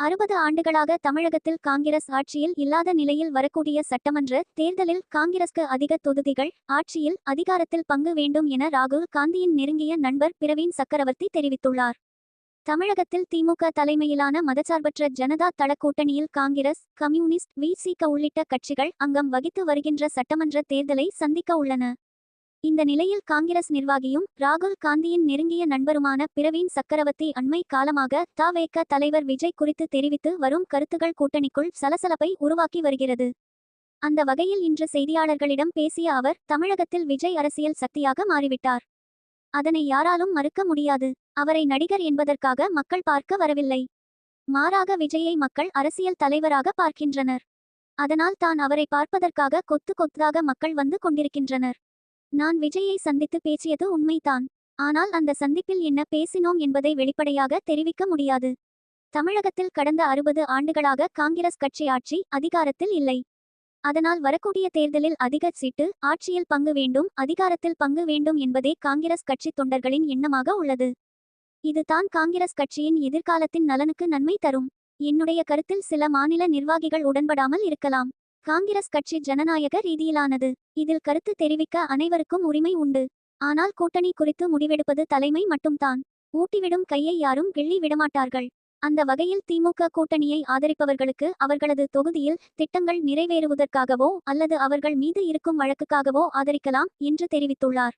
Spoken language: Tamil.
அறுபது ஆண்டுகளாக தமிழகத்தில் காங்கிரஸ் ஆட்சியில் இல்லாத நிலையில் வரக்கூடிய சட்டமன்ற தேர்தலில் காங்கிரஸ்க்கு அதிக தொகுதிகள் ஆட்சியில் அதிகாரத்தில் பங்கு வேண்டும் என ராகுல் காந்தியின் நெருங்கிய நண்பர் பிரவீன் சக்கரவர்த்தி தெரிவித்துள்ளார். தமிழகத்தில் திமுக தலைமையிலான மதச்சார்பற்ற ஜனதா தள கூட்டணியில் காங்கிரஸ் கம்யூனிஸ்ட் விசிக உள்ளிட்ட கட்சிகள் அங்கம் வகித்து வருகின்ற சட்டமன்ற தேர்தலை சந்திக்க உள்ளன. இந்த நிலையில் காங்கிரஸ் நிர்வாகியும் ராகுல் காந்தியின் நெருங்கிய நண்பருமான பிரவீன் சக்கரவர்த்தி அண்மை காலமாக தவேக தலைவர் விஜய் குறித்து தெரிவித்து வரும் கருத்துகள் கூட்டணிக்குள் சலசலப்பை உருவாக்கி வருகிறது. அந்த வகையில் இன்று செய்தியாளர்களிடம் பேசிய அவர் தமிழகத்தில் விஜய் அரசியல் சக்தியாக மாறிவிட்டார். அதனை யாராலும் மறுக்க முடியாது. அவரை நடிகர் என்பதற்காக மக்கள் பார்க்க வரவில்லை. மாறாக விஜயை மக்கள் அரசியல் தலைவராக பார்க்கின்றனர். அதனால் தான் அவரை பார்ப்பதற்காக கொத்து கொத்தாக மக்கள் வந்து கொண்டிருக்கின்றனர். நான் விஜயை சந்தித்து பேசியது உண்மைதான். ஆனால் அந்த சந்திப்பில் என்ன பேசினோம் என்பதை வெளிப்படையாக தெரிவிக்க முடியாது. தமிழகத்தில் கடந்த அறுபது ஆண்டுகளாக காங்கிரஸ் கட்சி ஆட்சி அதிகாரத்தில் இல்லை. அதனால் வரக்கூடிய தேர்தலில் அதிக சீட்டு ஆட்சியில் பங்கு வேண்டும் அதிகாரத்தில் பங்கு வேண்டும் என்பதே காங்கிரஸ் கட்சி தொண்டர்களின் எண்ணமாக உள்ளது. இதுதான் காங்கிரஸ் கட்சியின் எதிர்காலத்தின் நலனுக்கு நன்மை தரும். என்னுடைய கருத்தில் சில மாநில நிர்வாகிகள் உடன்படாமல் இருக்கலாம். காங்கிரஸ் கட்சி ஜனநாயக ரீதியிலானது. இதில் கருத்து தெரிவிக்க அனைவருக்கும் உரிமை உண்டு. ஆனால் கூட்டணி குறித்து முடிவெடுப்பது தலைமை மட்டும்தான். ஊட்டிவிடும் கையை யாரும் கிள்ளி விடமாட்டார்கள். அந்த வகையில் திமுக கூட்டணியை ஆதரிப்பவர்களுக்கு அவர்களது தொகுதியில் திட்டங்கள் நிறைவேறுவதற்காகவோ அல்லது அவர்கள் மீது இருக்கும் வழக்குக்காகவோ ஆதரிக்கலாம் என்று தெரிவித்துள்ளார்.